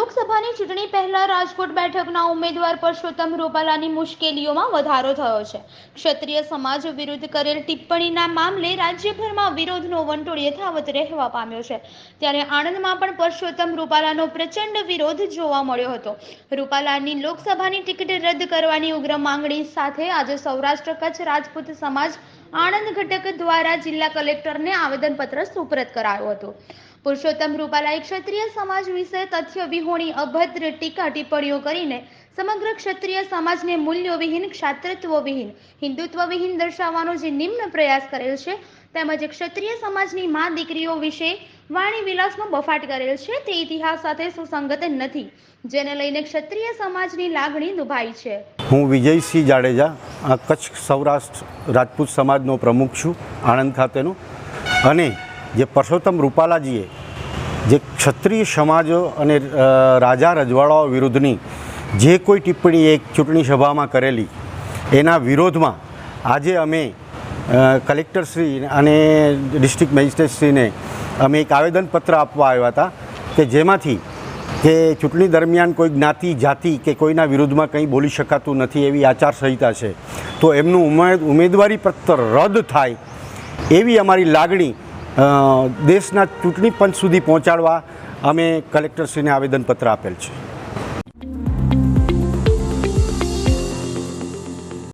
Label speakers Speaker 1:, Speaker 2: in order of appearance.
Speaker 1: લોકસભાની ચૂંટણી પહેલા રાજકોટ બેઠકના ઉમેદવાર પરસોત્તમ રૂપાલાની મુશ્કેલીઓમાં વધારો થયો છે. ક્ષત્રિય સમાજ વિરુદ્ધ કરેલ ટિપ્પણીના મામલે રાજ્યભરમાં વિરોધનો વંટોળ યથાવત રહેવા પામ્યો છે. ત્યારે આણંદમાં પણ પરસોત્તમ રૂપાલાનો પ્રચંડ વિરોધ જોવા મળ્યો હતો. રૂપાલાની લોકસભાની ટિકિટ રદ કરવાની ઉગ્ર માંગણી સાથે આજે સૌરાષ્ટ્ર કચ્છ રાજપૂત સમાજ આણંદ ઘટક દ્વારા જિલ્લા કલેક્ટરને આવેદનપત્ર સુપરત કરાયું હતું. પુરુષોત્તમ રૂપાલાએ ક્ષત્રિય સમાજ વિશે તથ્ય વિહોણી અભદ્ર ટીકા ટિપ્પણીઓ કરીને સમગ્ર ક્ષત્રિય સમાજને મૂલ્યોવિહીન, ક્ષાત્રત્વવિહીન, હિન્દુત્વવિહીન દર્શાવવાનો જે નિમ્ન પ્રયાસ કરેલ છે, તેમજ ક્ષત્રિય સમાજની મા દીકરીઓ વિશે વાણી વિલાસનો બફાટ કરેલ છે, તે ઇતિહાસ સાથે સુસંગત નથી, જેને લઈને ક્ષત્રિય સમાજની લાગણી દુભાઈ છે.
Speaker 2: હું વિજયસિંહ જાડેજા, આ કચ્છ સૌરાષ્ટ્ર રાજપૂત સમાજનો પ્રમુખ છું, આણંદ ખાતેનો. અને જે પરસોત્તમ રૂપાલાજીએ જે ક્ષત્રિય સમાજો અને રાજા રજવાડાઓ વિરુદ્ધની જે કોઈ ટિપ્પણી એક ચૂંટણી સભામાં કરેલી, એના વિરોધમાં આજે અમે કલેક્ટરશ્રી અને ડિસ્ટ્રિક્ટ મેજિસ્ટ્રેટશ્રીને અમે એક આવેદનપત્ર આપવા આવ્યા હતા કે જેમાંથી કે ચૂંટણી દરમિયાન કોઈ જ્ઞાતિ, જાતિ કે કોઈના વિરુદ્ધમાં કંઈ બોલી શકાતું નથી એવી આચારસંહિતા છે, તો એમનું ઉમેદવારી પત્ર રદ થાય એવી અમારી લાગણી દેશના ચૂંટણી પંચ સુધી પહોંચાડવા અમે કલેક્ટરશ્રીને આવેદનપત્ર આપેલ છે.